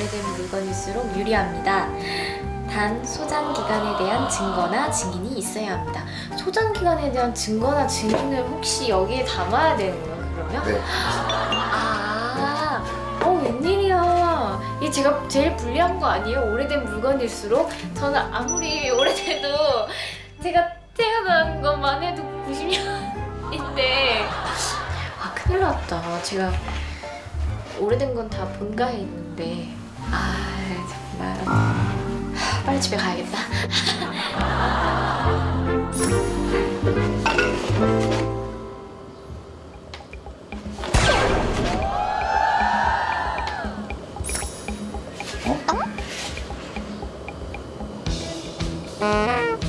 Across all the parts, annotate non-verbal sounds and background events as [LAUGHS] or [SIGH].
오래된 물건일수록 유리합니다. 단 소장 기간에 대한 증거나 증인이 있어야 합니다. 소장 기간에 대한 증거나 증인을 혹시 여기에 담아야 되는 거예요? 그러면? 네. 아, 어 웬일이야. 이 제가 제일 불리한 거 아니에요? 오래된 물건일수록 저는 아무리 오래돼도 제가 태어난 것만 해도 90년인데 아 큰일 났다. 제가 오래된 건 다 본가에 있는데 아 정말. 하, 빨리 집에 가야겠다. 어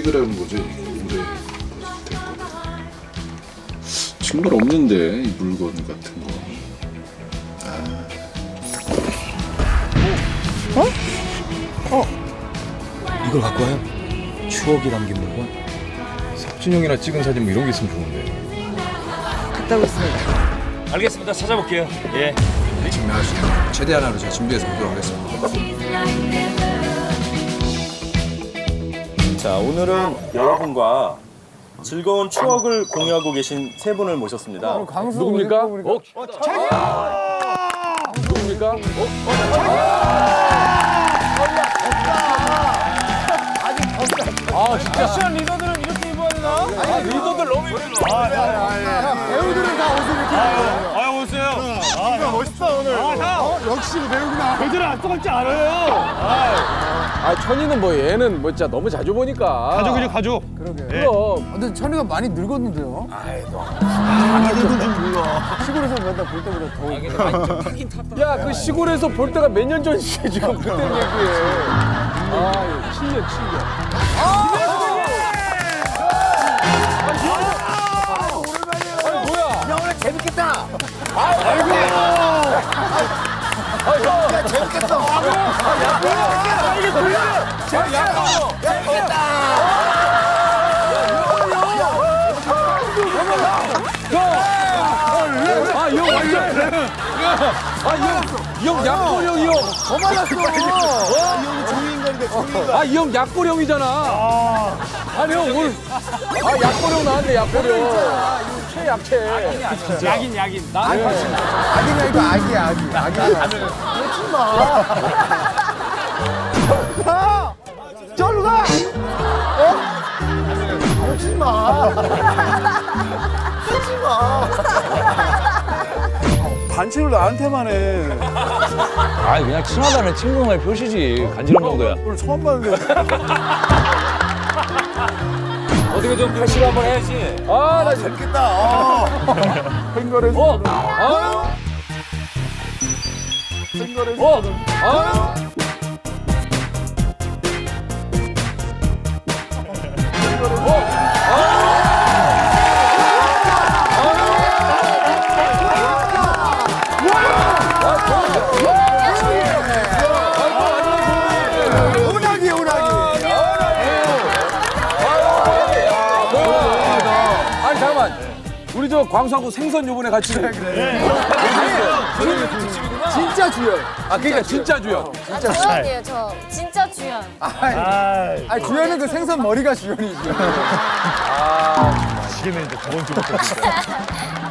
찍으라는 거죠? 오래 된 거. 정말 없는데 이 물건 같은 거. 이걸 갖고 와요? 추억이 담긴 물건? 석준 형이나 찍은 사진 뭐 이런 게 있으면 좋은데. 갔다 오겠습니다. 알겠습니다. 찾아볼게요. 예. 수 있는 최대한 하루 제가 준비해서 보도록 하겠습니다. 자, 오늘은 여러분과 즐거운 추억을 공유하고 계신 세 분을 모셨습니다. 누굽니까? 어? 누굽니까? 아 진짜 시원 리더들은 이렇게 입어야 되나? 아 리더들 너무 입어. 배우들은 다 옷을 이렇게 입어요. 아. 아. 어, 역시 배우구나. 배들 안 똑같지 않아요. 아 천이는 뭐 얘는 뭐 진짜 너무 자주 보니까. 가족이죠, 가족. 그러게. 그럼. 근데 천이가 많이 늙었는데요. 시골에서 맨날 볼 때보다 더. 야 그 시골에서 볼 때가 몇 년 전이지 지금 그때 얘기해. 아 7년 7년. 아니 뭐야? 야 오늘 재밌겠다. 아 형 완전. 아형형 약골형이요. 더 말랐어. 이 형이 종인간인데 종인간. 아 이 형 약골형이잖아. 아니 형 오늘 아 약골형 나왔네 약골형. 최약체. 야긴, 야긴. 나 아기냐 이거 아기야 아기. 아기야. 그러지 마. 야! 저리로 가! 어? 그러지 마. 그러지 마. 단체를 나한테만 해. 아니 그냥 친하다는 친구의 표시지 간지럼 정도야 오늘 처음 봤는데. [LAUGHS] 어떻게 좀 팔씨름 한번 해야지. 아 나 재밌겠다. [LAUGHS] 어. 횡거에서 어. 아유. 어. 아유. 오나 저 광수하고 생선 요번에 같이 진짜 주연. 아 그러니까 진짜 주연. 아, 주연이에요, 저. 진짜 주연. 아 주연은 그 생선 머리가 주연이지. [LAUGHS]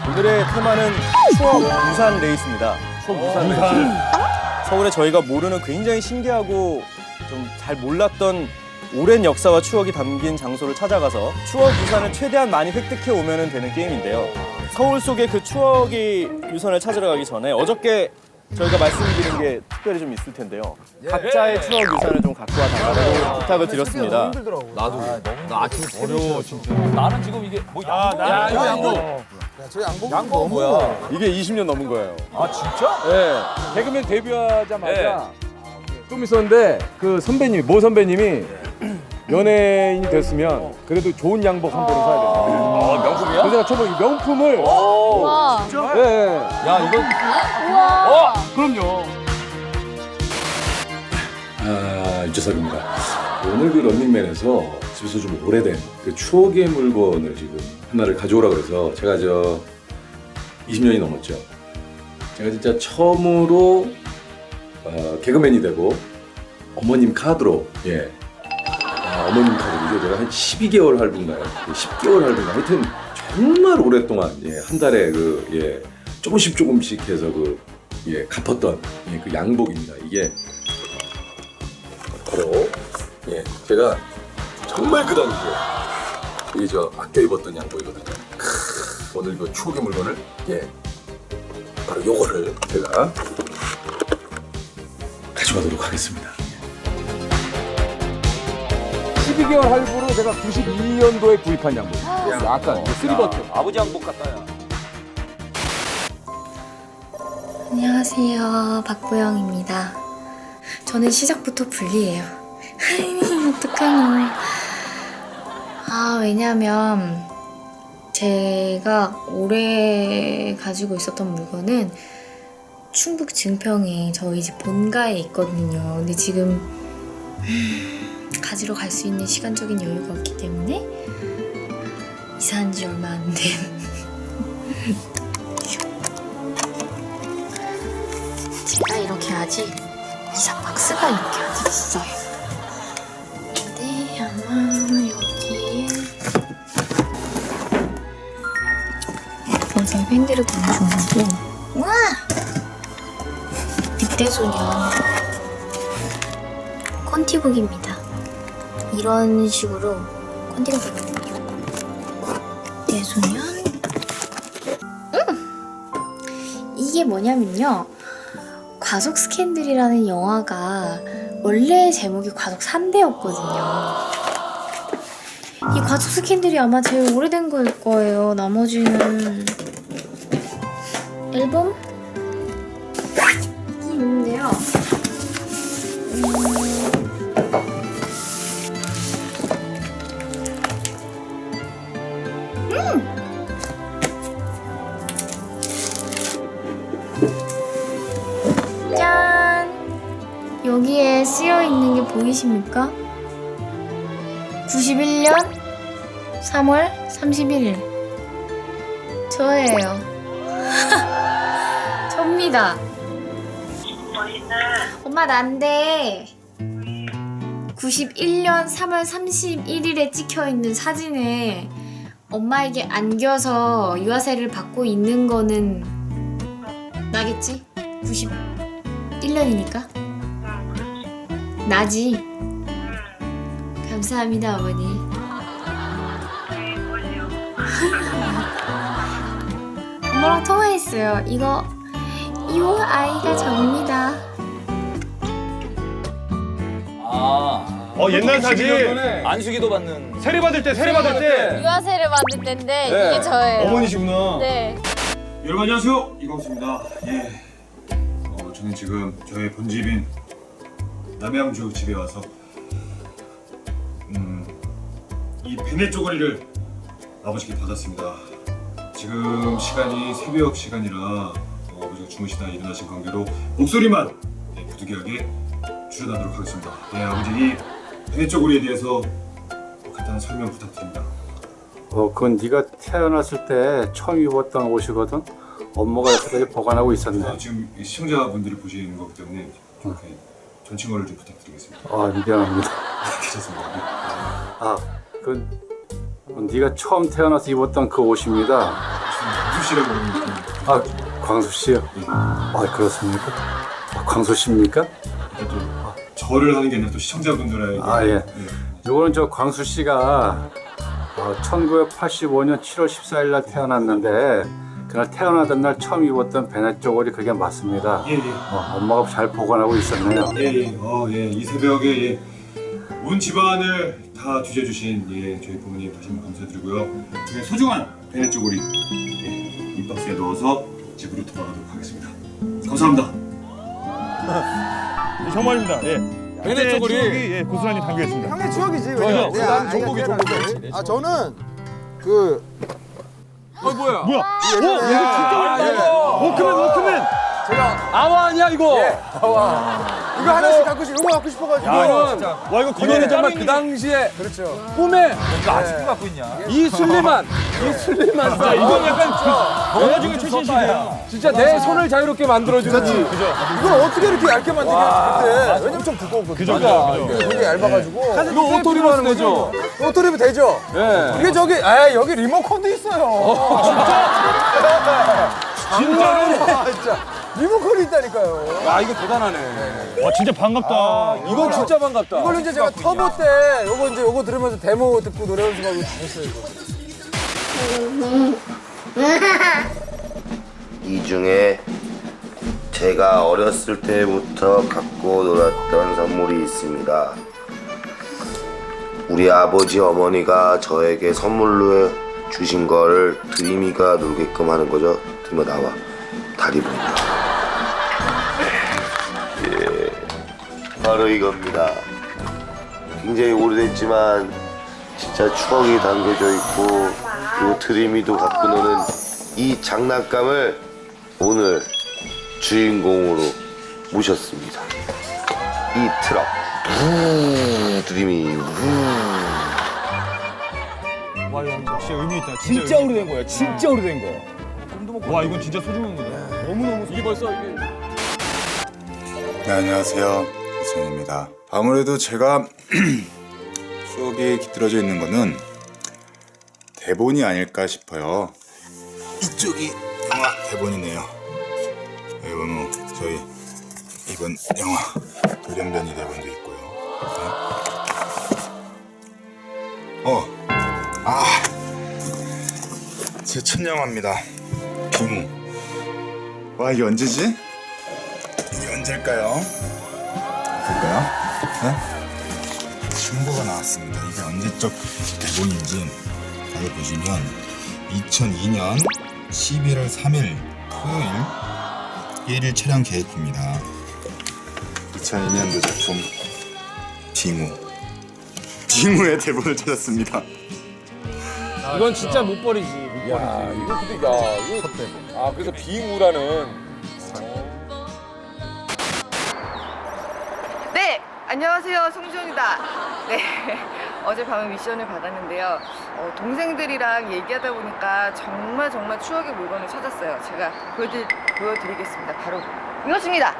오늘의 테마는 추억 유산 레이스입니다. 추억 유산 레이스. 서울에 저희가 모르는 굉장히 신기하고 좀 잘 몰랐던 오랜 역사와 추억이 담긴 장소를 찾아가서 추억 유산을 최대한 많이 획득해 오면 되는 게임인데요. 서울 속의 그 추억이 유산을 찾으러 가기 전에 어저께 저희가 말씀드린 게 특별히 좀 있을 텐데요. 각자의 추억 유산을 좀 갖고 와 달라고 부탁을 드렸습니다. 나는 지금 이게 뭐 아, 야 이거 양복. 저 양복 양복 뭐야? 이게 20년 넘은 거예요. 아 진짜? 네. 개그맨 데뷔하자마자 좀 있었는데 그 선배님이 모 선배님이 [CLEARS THROAT] 연예인이 됐으면 그래도 좋은 양복 한 벌을 사야 된다. 어, 명품이야? 제가 쳐보 이 명품을. 와. 예, 예. 야 이거 우와. 그럼요. 아 유재석입니다. 오늘 그 런닝맨에서 집에서 좀 오래된 그 추억의 물건을 지금 하나를 가져오라 그래서 제가 저 20년이 넘었죠. 제가 진짜 처음으로 어, 개그맨이 되고 어머님 카드로 예 아, 어머님 카드로 제가 한 12개월 할부인가요? 10개월 할부인가 하여튼 정말 오랫동안 예, 한 달에 그 예, 조금씩 조금씩 해서 그 예, 갚았던 예, 그 양복입니다. 이게 바로 예, 제가 정말 그 당시에 이저 아껴 입었던 양복이거든요. 크, 오늘 그 추억의 물건을 예, 바로 요거를 제가 가져가도록 하겠습니다. 12개월 할부로 제가 92년도에 구입한 양복. 약간 쓰리버트. 아버지 한복 같다 야. 안녕하세요. 박보영입니다. 저는 시작부터 불리해요. [LAUGHS] 어떡하노. 아, 왜냐면 제가 오래 가지고 있었던 물건은 충북 증평에 저희 집 본가에 있거든요. 근데 지금 음, 가지러 갈 수 있는 시간적인 여유가 없기 때문에 이사한 지 얼마 안 된 제가 이렇게 아직 이사 박스가 이렇게 아직 있어요. 근데 아마 여기에 어제 밴드를 보내준 거고 와! 늑대소년 컨티북입니다. 이런 식으로 컨티가 되거든요. 늑대소년 음! 이게 뭐냐면요. 과속 스캔들이라는 영화가 원래 제목이 과속 3대였거든요. 이 과속 스캔들이 아마 제일 오래된 거일 거예요. 나머지는 앨범? 이 있는데요. 짠! 게 보이십니까? 91년 3월 31일. 저예요. [LAUGHS] 접니다. 엄마 난데 91년 3월 31일에 찍혀 있는 사진에 엄마에게 안겨서 유아세를 받고 있는 거는 나겠지? 91년이니까? 나지? 감사합니다, 어머니. [LAUGHS] 엄마랑 통화했어요. 이거, 이 아이가 접니다. 아 어, 옛날 사진. 안수기도 받는. 세례 받을 때, 세례 받을 때. 유아세를 받을 때인데 네. 이게 저예요. 어머니시구나. 네. 여러분 안녕하세요 이광수입니다. 예, 어, 저는 지금 저의 본집인 남양주 집에 와서 음, 이 베네 쪼가리를 아버지께 받았습니다. 지금 시간이 새벽 시간이라 어, 아버지가 주무시다 일어나신 관계로 목소리만 예, 부득이하게 출연하도록 하겠습니다. 예, 아버지 이 베네 쪼가리에 대해서 간단한 설명 부탁드립니다. 어, 그건 네가 태어났을 때 처음 입었던 옷이거든. 엄마가 여태까지 보관하고 있었네. 아, 지금 이 시청자분들이 보시는 거기 때문에 이렇게 존칭어를 좀 부탁드리겠습니다. 아, 미안합니다. [LAUGHS] 괜찮습니다. 아, 그 네가 처음 태어나서 입었던 그 옷입니다. 무수 씨라고 그러면 아, 광수 씨요. 아, 그렇습니까? 아, 광수 씨입니까? 또 저를 하는 게 아니라 또 시청자분들에게 아, 예. 요거는 저 광수 씨가 어, 1985년 7월 14일 날 태어났는데 그날 태어나던 날 처음 입었던 베넷 쪼고리 그게 맞습니다. 예, 예. 어, 엄마가 잘 보관하고 있었네요. 예, 예. 어, 예. 이 새벽에 예. 온 집안을 다 뒤져주신 예, 저희 부모님 다시 한번 감사드리고요. 예, 소중한 베네 쪼고리 예, 이 박스에 넣어서 집으로 돌아가도록 하겠습니다. 감사합니다. 정말입니다. 예. 베네 쪼그리. 예, 고스란히 담겨 있습니다. 형의 추억이지. 왜냐면 내 아이가. 종복이. 아 저는 그 어 뭐야? 뭐야? 워크맨 워크맨. 제가 아와 아니야 이거. 이거 하나씩 갖고 싶, 이거 갖고 싶어가지고. 이거는 와 이거 이거는 정말 그 당시에 그렇죠. 꿈에 이거 아직도 갖고 있냐? 이 슬리만 이 슬리만 진짜 이건 약간 영화 중에 최신식이야. 진짜 내 손을 자유롭게 만들어주는 그죠? 이걸 어떻게 이렇게 얇게 만드냐 그때. 왜냐면 좀 두꺼웠거든. 그죠 그죠. 이게 되게 얇아가지고. 이거 오토리로 하는 거죠? 오토리브 되죠? 예. 이게 저기, 아 여기 리모컨도 있어요. 진짜? [LAUGHS] 진짜. 리모컨이 있다니까요. 아 이거 대단하네. 와 진짜 반갑다. 이건 진짜 반갑다. 이걸로 이제 제가 터보 때 요거 이제 요거 들으면서 데모 듣고 노래 연습하고 다 했어요. 이거. 이 중에 제가 어렸을 때부터 갖고 놀았던 선물이 있습니다. 우리 아버지 어머니가 저에게 선물로 주신 거를 드림이가 놀게끔 하는 거죠. 드림아 나와. 다리 보인다. 바로 이겁니다. 굉장히 오래됐지만 진짜 추억이 담겨져 있고 그리고 드림이도 갖고 노는 이 장난감을 오늘 주인공으로 모셨습니다. 이 트럭. 우, 드림이. 우. 와 이거 진짜 의미 있다. 진짜, 오래된 거야. 진짜 오래된 거. 와 이건 진짜 소중한 거다. 너무 너무 이게 벌써 이게 네, 안녕하세요. 이선입니다. 아무래도 제가 [CLEARS THROAT] 추억에 깃들어져 있는 거는 대본이 아닐까 싶어요. 이쪽이 영화 대본이네요. 여기 저희 이번 영화 돌연변이 대본도 있고요. 네. 어, 아, 제첫 영화입니다. 비무. 와 이게 언제지? 이게 언제일까요? 볼까요? 네? 신고가 나왔습니다. 이게 언제적 대본인지 가게 보시면 2002년 11월 3일 토요일 1일 촬영 계획입니다. 2002년도 작품 디무 디무의 대본을 찾았습니다. 이건 진짜 못 버리지. 못 버리지. 이거 근데 야 이거 아 그래서 비우라는 안녕하세요. 송지영이다. 네, [LAUGHS] 어젯밤에 미션을 받았는데요. 어, 동생들이랑 얘기하다 보니까 정말 정말 추억의 물건을 찾았어요. 제가 보여드, 보여드리겠습니다. 바로 이것입니다.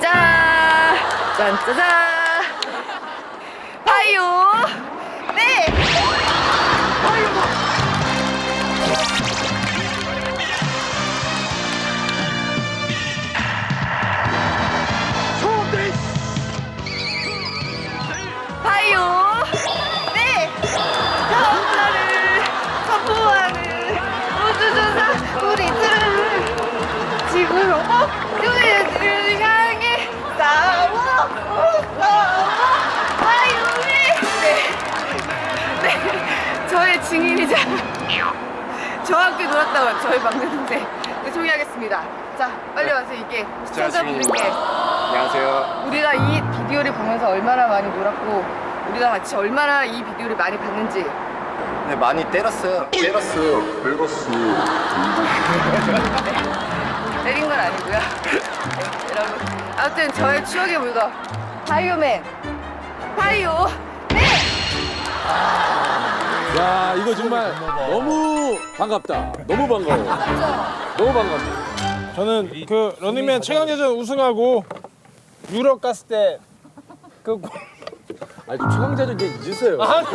짠! 짠짜잔! 파이오! 저와 함께 놀았던 저희 막내 동생 네, 소개하겠습니다. 자, 빨리 와서 이게 시청자분들께 안녕하세요. 우리가 이 비디오를 보면서 얼마나 많이 놀았고 우리가 같이 얼마나 이 비디오를 많이 봤는지 네, 많이 때렸어요. 때렸어요. 긁었어. [LAUGHS] 때린 건 아니고요. 네, 여러분 아무튼 저의 추억의 물건 파이오맨 파이오 네! 야 이거 정말 너무 반갑다. 너무 반가워. 너무 반갑다. 저는 그 런닝맨 최강대전 우승하고 유럽 갔을 때그 아니 좀 최강자전 이제 잊으세요. 아니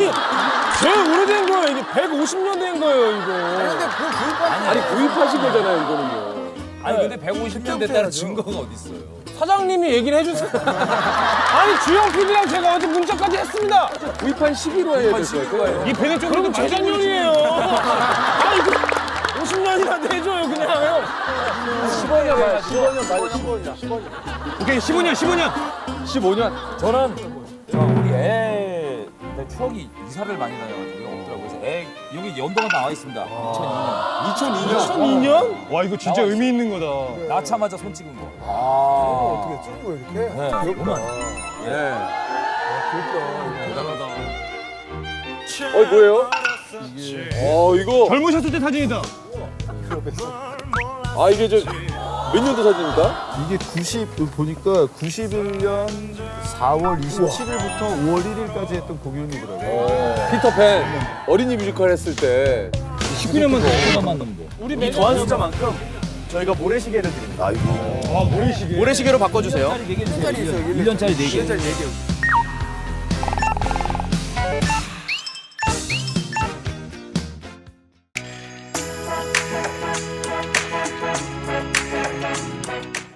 제일 오래된 거예요. 이게 150년 된 거예요 이거. 그 아니 구입하신 거잖아요 이거는요. 아니 근데 150년 됐다는 증거가 어디 있어요? 사장님이 얘기를 해주세요. [LAUGHS] 아니 주영 PD랑 제가 어제 문자까지 했습니다. 구입한 시기로 해야 될 거예요. 이 배는 쪽으로 재작년이에요. [LAUGHS] 아니 그 50년이나 내줘요 그냥. 15년 만 15년 맞아 15년 15년. 오케이 15년 15년. 15년. 저는 우리 애 추억이 이사를 많이 다녀가지고 없더라고요. 그래서 애 여기 연도가 나와 있습니다. 2002년. 2002년. 2002년? 와 이거 진짜 의미 있는 거다. 낳자마자 손 찍은 거. 아. 어떻게 찍고 이렇게? 네. 귀엽다. 네. 귀엽다. 대단하다. 어 뭐예요? 어 이거 젊으셨을 때 사진이다. 아 이게 저 몇 년도 사진입니까? 이게 90 보니까 91년 4월 27일부터 5월 1일까지 했던 공연이더라고요. 피터팬 어린이 뮤지컬 했을 때 19년만 더 만난 거. 우리 이 더한 숫자만큼 저희가 모래시계를 드립니다. 아, 모래시계. 모래시계로 바꿔주세요. 1년짜리 있어요. 1년짜리 4개. 1년짜리 4개.